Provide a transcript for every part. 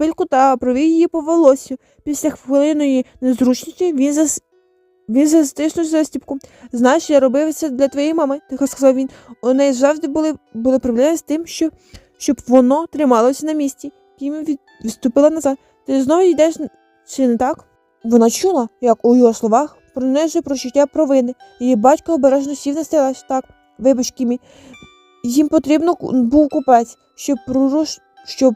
шпильку та провів її по волосю. Після хвилиної незручності він зас... він застиснув застіпку. Знаєш, я робив це для твоєї мами, тихо сказав він. У неї завжди були, були проблеми з тим, що, щоб воно трималося на місці. Кімі від... відступила назад. Ти знову йдеш, чи не так? Вона чула, як у його словах пронизує прочуття провини. Її батько обережно сів на стелаж. Так, вибач, Кімі. Їм потрібно був купець, щоб проруш... щоб...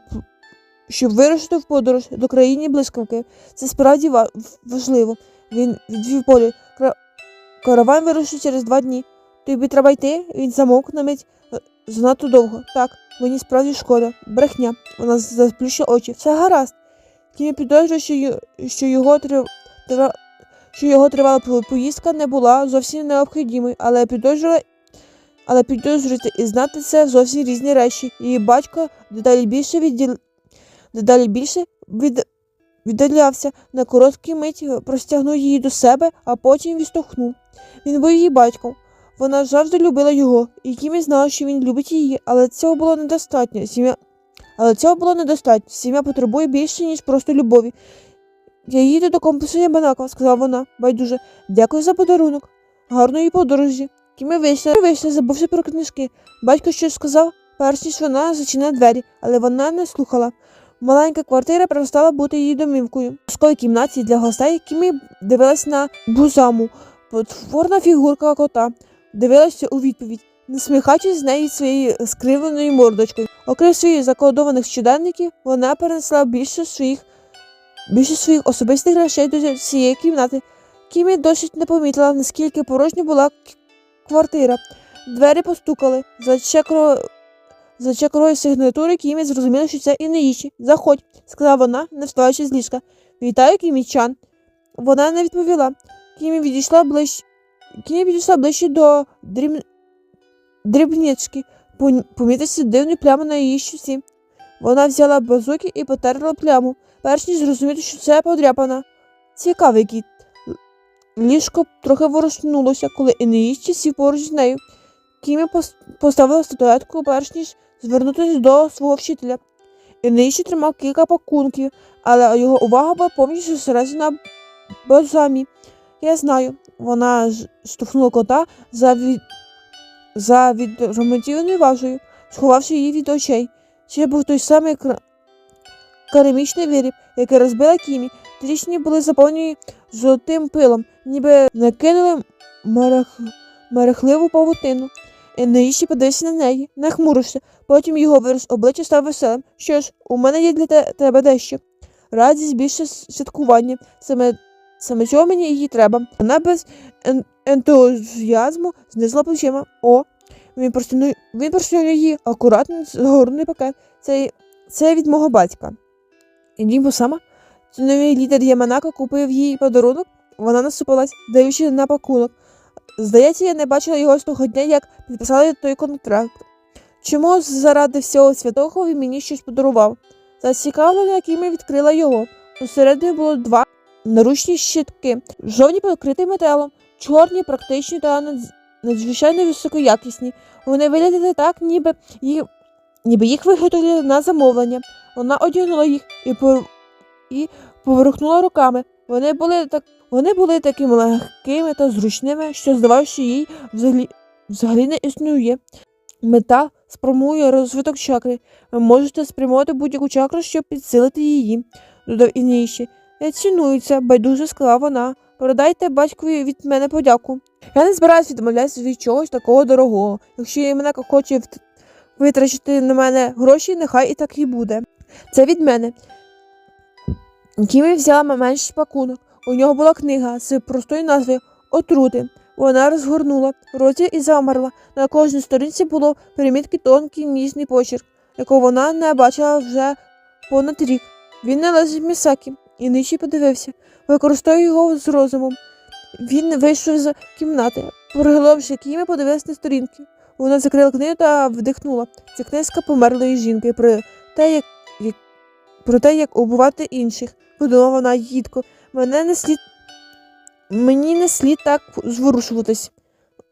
щоб вирушити в подорож до країни блискавки. Це справді важливо. Він відвів полі. Караван вирушить через два дні. Тобі треба йти, він замовк на мить е, занадто довго. Так, мені справді шкода. Брехня. Вона заплющила очі. Все гаразд. Кімі підозрює, що, що його трив... що його тривала поїздка не була зовсім необхідною, але підозрювала але підозрювати і знати це зовсім різні речі. Її батько дедалі більше відділ... дедалі більше від... віддалявся на короткий мить, простягнув її до себе, а потім відштовхнув. Він був її батьком. Вона завжди любила його, і Кімі знала, що він любить її, але цього було недостатньо. Сім'я... Але цього було недостатньо. Сім'я потребує більше, ніж просто любові. Я їду до компасу Ябанака, сказала вона, байдуже. Дякую за подарунок. Гарної подорожі. Кімі вийшла, вийшла, забувши про книжки. Батько щось сказав, перш ніж вона зачинила двері, але вона не слухала. Маленька квартира перестала бути її домівкою. В школі кімнаті для гостей Кімі дивилась на бузаму, потворна фігурка кота, дивилася у відповідь, насміхаючись з неї своєю скривленою мордочкою. Окрім своїх закодованих щоденників, вона перенесла більше своїх більше своїх особистих речей до цієї кімнати. Кімі досить не помітила, наскільки порожньо була квартира. Двері постукали. За чекро... За чекрою сигнатури Кімі зрозуміла, що це і не їжі. Заходь, сказала вона, не вставаючи з ліжка. Вітаю, Кімі-чан. Вона не відповіла. Кімі відійшла ближче. Кімі підійшла ближче до дріб... дрібнички, помітивши дивну пляму на її щуці. Вона взяла базуки і потерла пляму, перш ніж зрозуміти, що це подряпана. Цікавий кіт. Ліжко трохи ворушнулося, коли Енеїщі сів поруч з нею. Кімі поставила статуетку, перш ніж звернутися до свого вчителя. Енеїщі тримав кілька пакунків, але його увага була повністю зосереджена на базамі. Я знаю, вона ж- штовхнула кота за, від... за відремонтованою важею, сховавши її від очей. Це був той самий кра... керамічний виріб, який розбила Кімі. Тріщини були заповнені золотим пилом, ніби накинули мерех... мерехливу павутину. І Енеїщі подивився на неї, нахмурився, потім його вираз обличчя став веселим. Що ж, у мене є для тебе дещо. Радість більше святкування. Саме, саме цього мені її треба. Вона без ен- ентузіазму знизила плечима. О, він простягнув, він простягнув її акуратно згорнений пакет. Це, це від мого батька. І ніби сама новий лідер Яманака купив їй подарунок. Вона насупилась, даючи на пакунок. Здається, я не бачила його з того дня, як підписали той контракт. Чому заради всього святого він мені щось подарував? Зацікавлена, якими відкрила його. Усередині було два наручні щитки, жовні покриті металом, чорні, практичні та надзвичайно високоякісні. Вони виглядали так, ніби їх, ніби їх виготовили на замовлення. Вона одягнула їх і, пор... і поворухнула руками. Вони були так. Вони були такими легкими та зручними, що здавалося, що їй взагалі, взагалі не існує. Мета спрямує розвиток чакри. Ви можете спрямувати будь-яку чакру, щоб підсилити її, додав Ініші. Я ціную це, байдуже сказала вона. Передайте батькові від мене подяку. Я не збираюся відмовлятися від чогось такого дорогого. Якщо Іменека хоче витрачити на мене гроші, нехай і так і буде. Це від мене. Кімі взяла менший пакунок. У нього була книга з простою назвою Отрути. Вона розгорнула роті і замерла. На кожній сторінці було примітки тонкий ніжний почерк, якого вона не бачила вже понад рік. Він належить Місакі, і нижче подивився. Використовує його з розумом. Він вийшов з кімнати. Приголомши Кімі, подивилась на сторінки. Вона закрила книгу та вдихнула. Це книжка померлої жінки про те, як про те, як убивати інших. Подумала вона їдко. Мене не слід. Мені не слід так зворушуватись.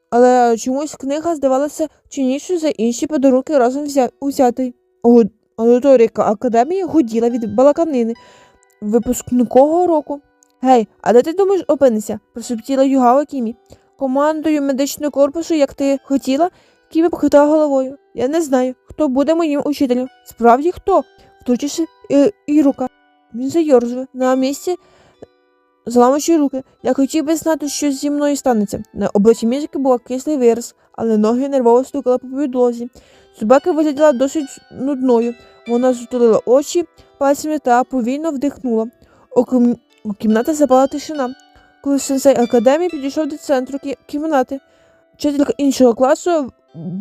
Але чомусь книга здавалася чиннішою за інші подарунки разом взя... узятий. О, аудиторія академії гуділа від балаканини випускникового року. Гей, а де ти думаєш опинися? прошептіла Югао Кімі. Командою медичного корпусу, як ти хотіла, Кімі похитала головою. Я не знаю, хто буде моїм учителем. Справді хто? Втручився і, Ірука. Він зайорзує на місці, заламуючи руки. Я хотів би знати, що зі мною станеться. На обличчі мізики був кислий вираз, але ноги нервово стукали по підлозі. Собака виглядала досить нудною. Вона зутулила очі пальцями та повільно вдихнула. У, кім... у кімнаті запала тишина. Коли сенсей академії підійшов до центру кі... кімнати, вчителька іншого класу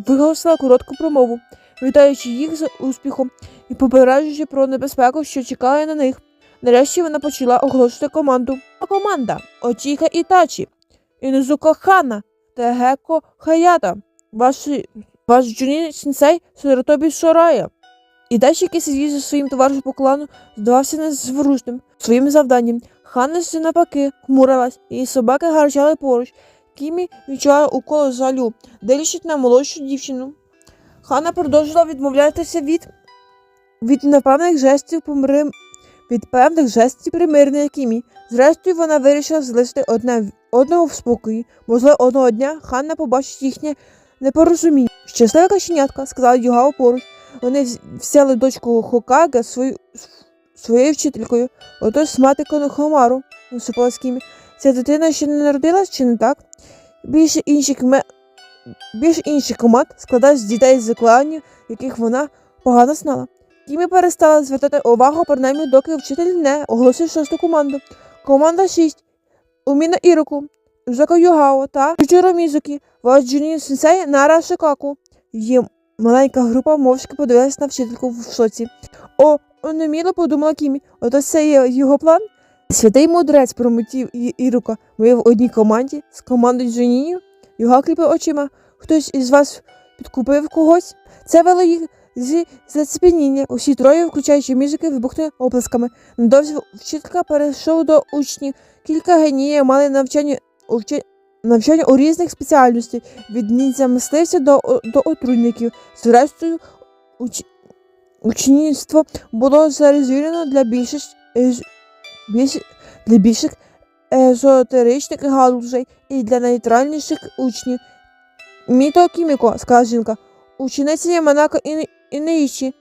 виголосила коротку промову, вітаючи їх з успіхом і попереджуючи про небезпеку, що чекає на них. Нарешті вона почала оголошувати команду. А команда Очіха Ітачі, Інузуко Хана та Геко Хаята. Ваш, ваш джуні сенсей Соротобі Шорая. І далі, який сидів зі своїм товаришем по клану, здавався незворушним своїм завданням. Ханна ж навпаки хмурилась, її собаки гарчали поруч. Кімі відчувала укол жалю, дивлячись на молодшу дівчину. Ханна продовжила відмовлятися від, від непевних жестів помирим... від певних жестів примирення Кімі. Зрештою, вона вирішила залишити одне одного в спокої. Можливо, одного дня Ханна побачить їхнє непорозуміння. Щаслива каченятка, сказала Югао поруч. Вони взяли дочку Хокага свою, своєю вчителькою. Отож мати Конохомару, насупила з Кімі. Ця дитина ще не народилась, чи не так? Більше інших ме... більше інших команд складають з дітей з кланів, яких вона погано знала. Кімі перестала звертати увагу, принаймні, доки вчитель не оголосив шосту команду. Команда 6. Уміна Іроку, Узака Югао та Чучуро Мізукі, ваш Джуні Сенсей Нара Шикаку. Її маленька група мовчки подивилась на вчительку в шоці. О, онеміло подумала Кімі. Ото це є його план? Святий мудрець промотів Ірука. Ми в одній команді з командою Джунінів. Його кліпив очима. Хтось із вас підкупив когось. Це вело їх зі зацепеніння. Усі троє, включаючи музики, вибухнули оплесками. Недовзі вчителька перейшов до учнів. Кілька геніїв мали навчання у навчання у різних спеціальностей від ніндзя мисливця до, до отруйників. Зрештою, уч... учнівство було зарезервовано для більших, е, більш... для більших езотеричних галузей і для нейтральніших учнів. Міто Кіміко, сказала жінка, учениця Яманако і Інеїчі.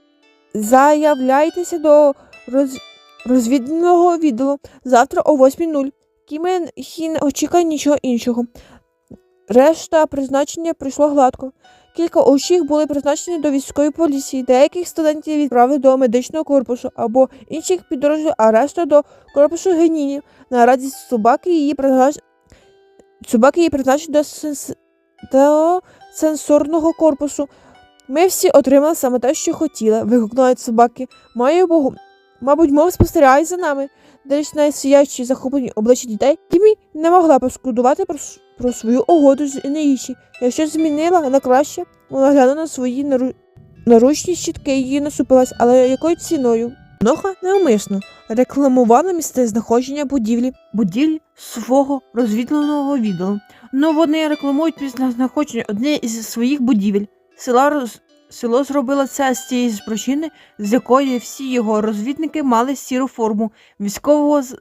Заявляйтеся до роз... розвідного відділу завтра о 8.00. Кімен Хі не очікує нічого іншого. Решта призначення прийшло гладко. Кілька учнів були призначені до військової поліції, деяких студентів відправили до медичного корпусу або інших підрозділів, а решта до корпусу генінів. На радість собаки її признач... собаки її призначені до, сенс... до сенсорного корпусу. Ми всі отримали саме те, що хотіли, вигукнули собаки. Маю Богу. Мабуть, мов спостерігає за нами. Десь на сіячі захоплені обличчя дітей, Кімі не могла пошкодувати про, про свою угоду з Інеїчі. Якщо змінила на краще, вона глянула на свої нару... наручні щітки її насупилась, але якою ціною? Ноха неумисно рекламувала місце знаходження будівлі, будівлі свого розвідуваного відділу. Ну вони рекламують місце знаходження однієї із своїх будівель. Села роз... Село зробило це з тієї ж причини, з якої всі його розвідники мали сіру форму військового, з-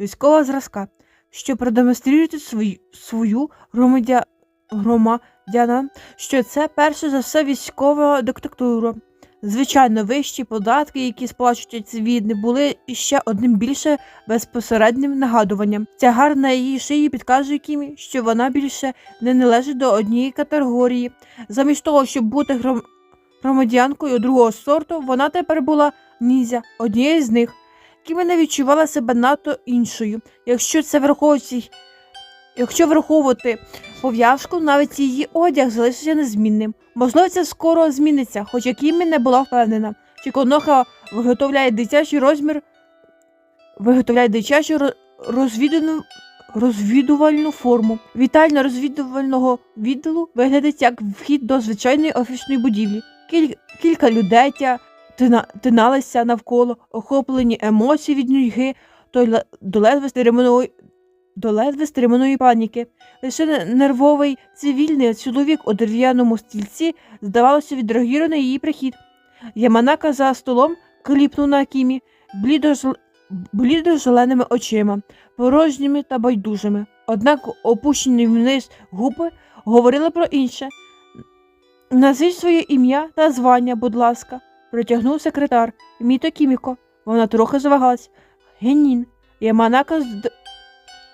військового зразка, що продемонструють свою, свою громадя, громадянам, що це перше за все військова диктатура. Звичайно, вищі податки, які сплачують цивільні, були ще одним більше безпосереднім нагадуванням. Тягар на її шиї підказує Кімі, що вона більше не належить до однієї категорії. Замість того, щоб бути гром... громадянкою другого сорту, вона тепер була нізя, однією з них. Кімі не відчувала себе надто іншою. Якщо це враховувати, якщо враховувати пов'язку, навіть її одяг залишиться незмінним. Можливо, це скоро зміниться, хоча Кімі не була впевнена, чи Коноха виготовляє дитячий розмір, виготовляє дитячу розвідану розвідувальну форму. Вітальня розвідувального відділу виглядить як вхід до звичайної офісної будівлі. Кіль... Кілька людей тина... тиналися навколо, охоплені емоцій від нудьги то ле- до ледве до ледве стриманої паніки. Лише нервовий цивільний чоловік у дерев'яному стільці, здавалося, відреагував на її прихід. Яманака за столом кліпнув на Кімі блідо-жл- блідо-зеленими очима, порожніми та байдужими. Однак опущені вниз губи говорили про інше. Назвіть своє ім'я та звання, будь ласка, протягнув секретар. Міто Кіміко. Вона трохи завагалась. Генін. Яманака,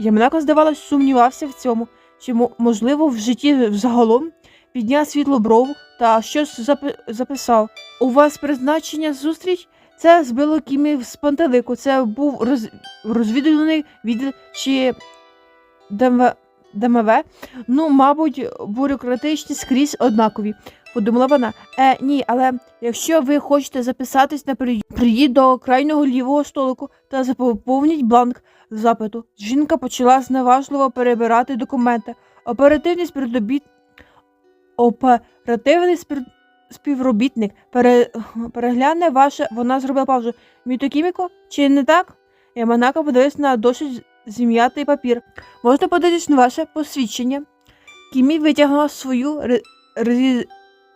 зд... Яманака, здавалось, сумнівався в цьому, чи, можливо, в житті взагалом підняв світло брову та щось запи... записав. У вас призначення зустріч? Це збило Кімі з пантелику. Це був роз... розвідувальний відділ чи. ДМВ. Ну, мабуть, бюрократичні скрізь однакові, подумала вона. Е, ні, але якщо ви хочете записатись на приї- приїзд до крайнього лівого столику та заповніть бланк запиту. Жінка почала зневажливо перебирати документи. Оперативний співробіт... Оперативний спів... співробітник пере... перегляне ваше. Вона зробила паузу. Мітокіміко? Чи не так? Яманака подивилась на досить зім'ятий папір. Можна подивитись на ваше посвідчення. Кімі витягнула свою ре...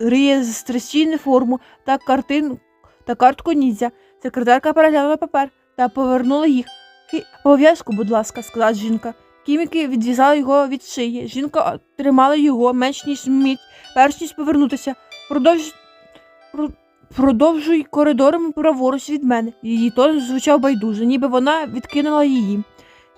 ре- реєстраційну форму та картин та картку ніндзя. Секретарка переглянула папер та повернула їх. Пов'язку, будь ласка, сказала жінка. Кіміки відв'язала його від шиї. Жінка тримала його менш ніж мить, перш ніж повернутися. Продовж... про- Продовжуй коридором праворуч від мене. Її тон звучав байдуже, ніби вона відкинула її.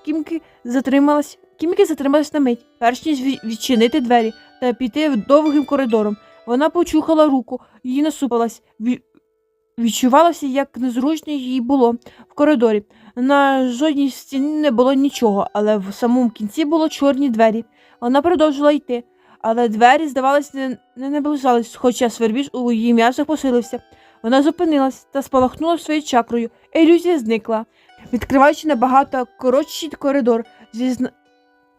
Кімки затрималась. Кімки затрималась на мить, перш ніж відчинити двері та піти довгим коридором. Вона почухала руку, її насупилась. Ві- Відчувалося, як незручно їй було в коридорі. На жодній стіні не було нічого, але в самому кінці було чорні двері. Вона продовжила йти, але двері, здавалось, не, наближались, хоча свербіж у її м'язах посилився. Вона зупинилась та спалахнула своєю чакрою. Ілюзія зникла, відкриваючи набагато коротший коридор зі.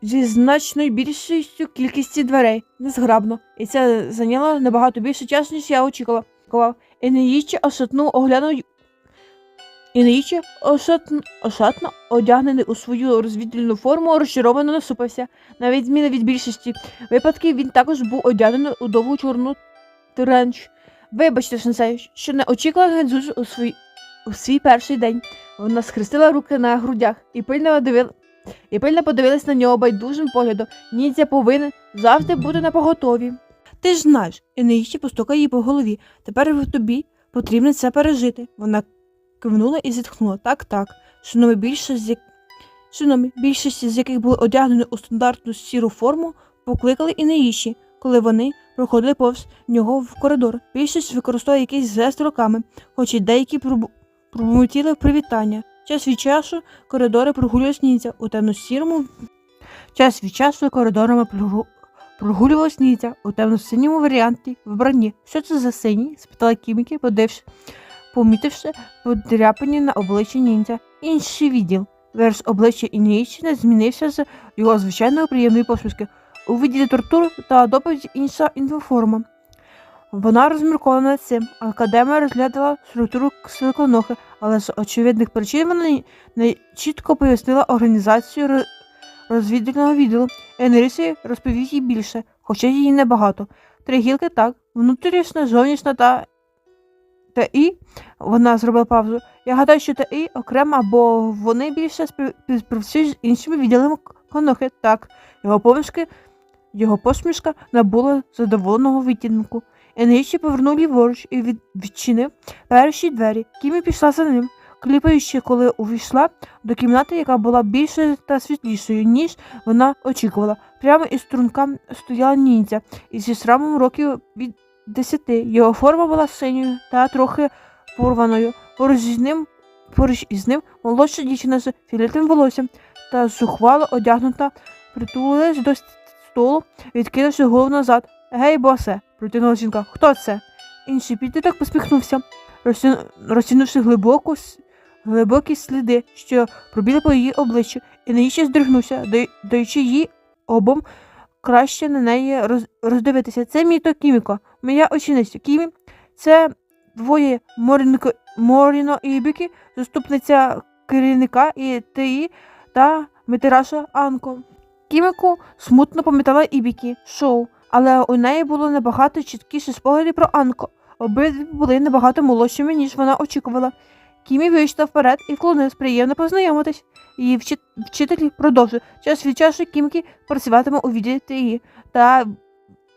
Зі значною більшістю кількістю дверей. Незграбно. І це зайняло набагато більше часу, ніж я очікувала. Енеїчі ошатнув оглянув Іноїчі ошатн... ошатно одягнений у свою розвідувальну форму, розчаровано насупився. На відміну від більшості випадків, він також був одягнений у довгу чорну тренч. Вибачте, сенсей, що не очікувала Гензуж у свій... у свій перший день. Вона схрестила руки на грудях і пильно дивила. І пильно подивилась на нього байдужим поглядом. Ніндзя повинен завжди бути на поготові. Ти ж знаєш, Енеїчі постукав її по голові. Тепер тобі потрібно це пережити. Вона кивнула і зітхнула. Так, так. Шиномі більшість з як... Шиномі, більшість з яких були одягнені у стандартну сіру форму, покликали і неїші, коли вони проходили повз нього в коридор. Більшість використовувала якісь жест руками, хоч і деякі пробу- пробурмотіли привітання. Час від часу коридори прогулювалися у темно-сірому. Час від часу коридорами прогу- прогулювалась ніндзя у темно-синьому варіанті вбранні. Що це за синій? спитала Кімікі, подививши помітивши подряпані на обличчі ніндзя. Інший відділ. Верс обличчя Ініїчі не змінився з його звичайної приємної посмішки. У відділі тортур та доповідь інша інформа. Вона розміркована над цим. Академія розглядала структуру силиконохи, але з очевидних причин вона не чітко пояснила організацію роз- розвідувального відділу. Енрісі розповів їй більше, хоча її небагато. Три гілки так, внутрішня, зовнішня та та і вона зробила паузу. Я гадаю, що та і окремо, бо вони більше співпрацюють з іншими відділами конохи. Так, його помішки, його посмішка набула задоволеного відтінку. Енрічі повернув ліворуч і відчинив перші двері. Кімі пішла за ним, кліпаючи, коли увійшла до кімнати, яка була більшою та світлішою, ніж вона очікувала. Прямо із струнка стояла ніндзя із зі срамом років від десяти. Його форма була синьою та трохи порваною. Поруч із ним, поруч із ним молодша дівчина з фіолетовим волоссям та зухвало одягнута, притулилась до столу, відкинувши голову назад. Гей, босе, протягнула жінка. Хто це? Інший підліток посміхнувся, розтя- розтягнувши глибоку, глибокі сліди, що пробіли по її обличчю, і неї здригнувся, даючи їй обом краще на неї роз, роздивитися. Це Міто Кіміко, моя учениця Кімі. Це двоє Морінко, Моріно Ібікі, заступниця керівника і ТІ та Митераша Анко. Кіміку смутно пам'ятала Ібікі шоу, але у неї було набагато чіткіше спогади про Анко. Обидві були набагато молодшими, ніж вона очікувала. Кімі вийшла вперед і вклонилась приємно познайомитись. Її вчи- вчитель продовжив. Час від часу Кімкі працюватиме у відділі та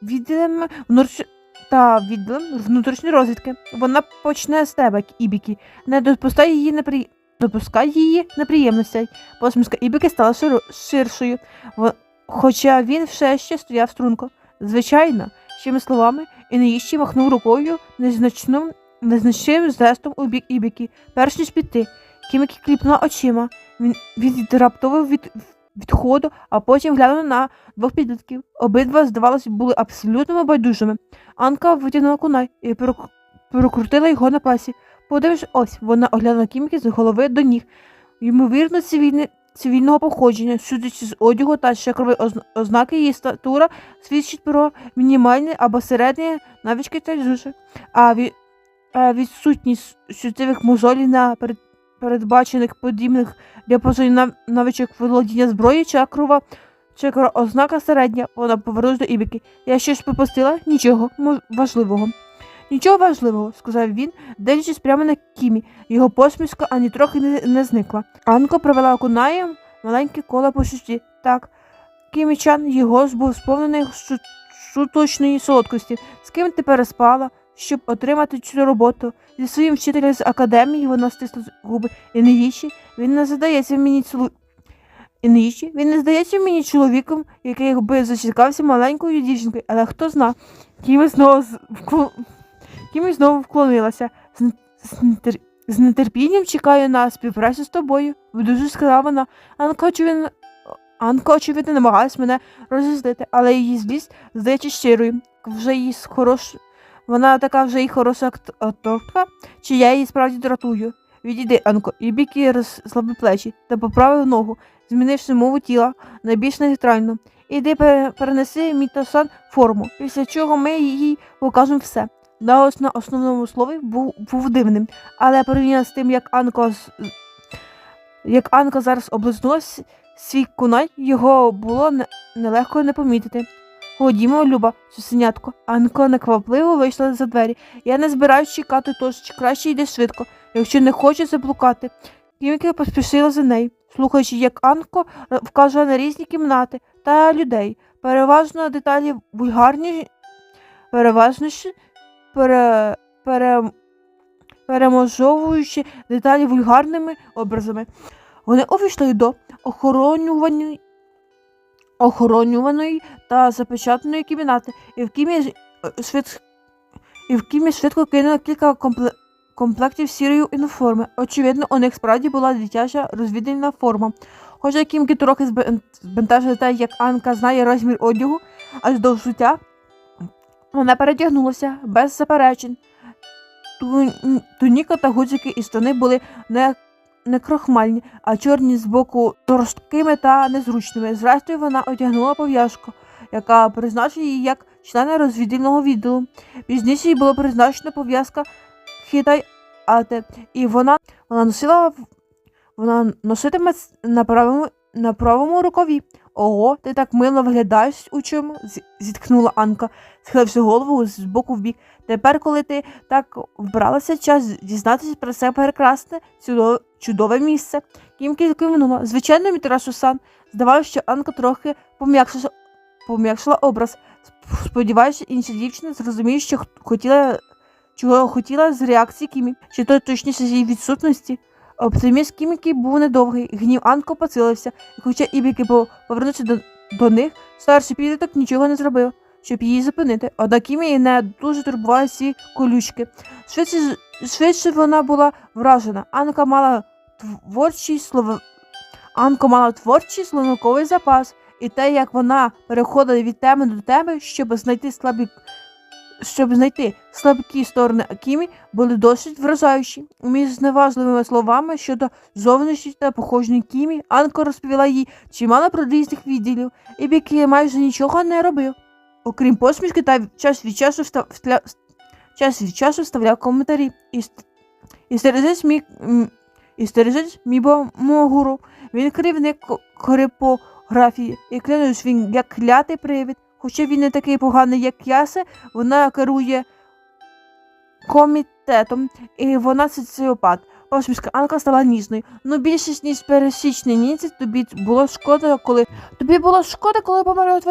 відділем внутріш... та відділем внутрішньої розвідки. Вона почне з тебе, Ібікі. Не допускай її непри... допускай її неприємностей. Посмішка Ібіки стала ширшою, Во- хоча він все ще стояв струнко. Звичайно, цими словами, і махнув рукою незначним, незначним жестом у бік Ібікі, перш ніж піти. Кімікі кліпнула очима. Він, відраптовив від відходу, а потім глянув на двох підлітків. Обидва, здавалося, були абсолютно байдужими. Анка витягнула кунай і перекрутила його на пасі. Подививши, ось вона оглянула Кімікі з голови до ніг. Ймовірно, цивільне, цивільного походження, судячи з одягу та шекрової озна- ознаки, її статура свідчить про мінімальні або середні навички та зуші. А, відсутність чутливих мозолів на передбачених подібних діапазоні нав- навичок володіння зброї чакрова, чакра ознака середня, вона повернулась до Ібіки. Я щось пропустила? Нічого важливого. Нічого важливого, сказав він, дивлячись прямо на Кімі. Його посмішка ані трохи не, не зникла. Анко провела окунаєм маленьке коло по щуці. Так, Кімічан його був сповнений шу- шуточної солодкості. З ким ти переспала, щоб отримати цю роботу? Зі своїм вчителем з академії вона стисла губи. І не їжі, він не задається мені цілу. І їжі, він не здається мені чоловіком, який би зачекався маленькою дівчинкою, але хто зна. Кімі знову Кімі знову вклонилася. З, з, з нетерпінням чекаю на співпрацю з тобою. Дуже сказала вона. Анка, очевидно, Анка, очевидно, намагалась мене розізлити, але її злість здається щирою. Вже її хорош... Вона така вже й хороша акт- акторка, чи я її справді дратую. Відійди, Анко, і біки розслаби плечі та поправив ногу, змінивши мову тіла найбільш нейтрально. Іди пере- перенеси мітосан форму, після чого ми їй покажемо все. Наголос на основному слові був, був дивним, але порівняно з тим, як Анко як Анка зараз облизнулась свій кунай, його було не- нелегко не помітити. Ходімо, Люба, сусенятко. Анко неквапливо вийшла за двері. Я не збираюсь чекати, тож краще йди швидко, якщо не хочеш заблукати. Кіміки поспішила за нею, слухаючи, як Анко вказує на різні кімнати та людей. Переважно деталі вульгарні, переважно пере, пере, переможовуючи деталі вульгарними образами. Вони увійшли до охоронюваної, охоронюваної та запечатаної кімнати, і в кімі е, швид, і в кімі швидко кинули кілька компле, комплектів сірої уніформи. Очевидно, у них справді була дитяча розвідувальна форма. Хоча Кімки трохи збен- збентежили те, як Анка знає розмір одягу, аж до взуття, вона перетягнулася без заперечень. Ту- Туніка та гудзики і штани були не, не крохмальні, а чорні з боку торсткими та незручними. Зрештою, вона одягнула пов'язку, яка призначила її як члена розвідувального відділу. Пізніше їй було призначена пов'язка Хітай Ате, і вона, вона носила вона носитиме на правому, на правому рукаві. Ого, ти так мило виглядаєш у чому? зітхнула Анка, схиливши голову з боку в бік. Тепер, коли ти так вбралася, час дізнатися про це прекрасне, чудове, чудове місце. Кімки кивнула. Звичайно, Мітрашу сан. Здавалося, що Анка трохи пом'якшила, пом'якшила образ. Сподіваюся, інша дівчина зрозуміє, що хотіла, чого хотіла з реакції Кімі, чи то точніше з її відсутності. Оптимізм Кіміки був недовгий, гнів Анко поцилився, і хоча Ібіки по- повернувся до, до них, старший підліток нічого не зробив, щоб її зупинити. Однак Кімі не дуже турбували ці колючки. Швидше, швидше вона була вражена. Анка мала творчий слово... Анко мала творчий словниковий запас, і те, як вона переходила від теми до теми, щоб знайти слабі щоб знайти слабкі сторони Акімі, були досить вражаючі. Між зневажливими словами щодо зовнішності та походження Кімі, Анко розповіла їй чимало про різних відділів, і Бікі майже нічого не робив. Окрім посмішки та час від часу встав, встля- час від часу вставляв коментарі. І, ст- і стережись Мібо Могуру. Він керівник ко- і клянусь він як клятий привід. Хоча він не такий поганий, як Ясе, вона керує. комітетом, і вона соціопат. Посмішка Анка стала ніжною. Ну більше ніж пересічний німці тобі було шкода, коли тобі було шкода, коли померла твоя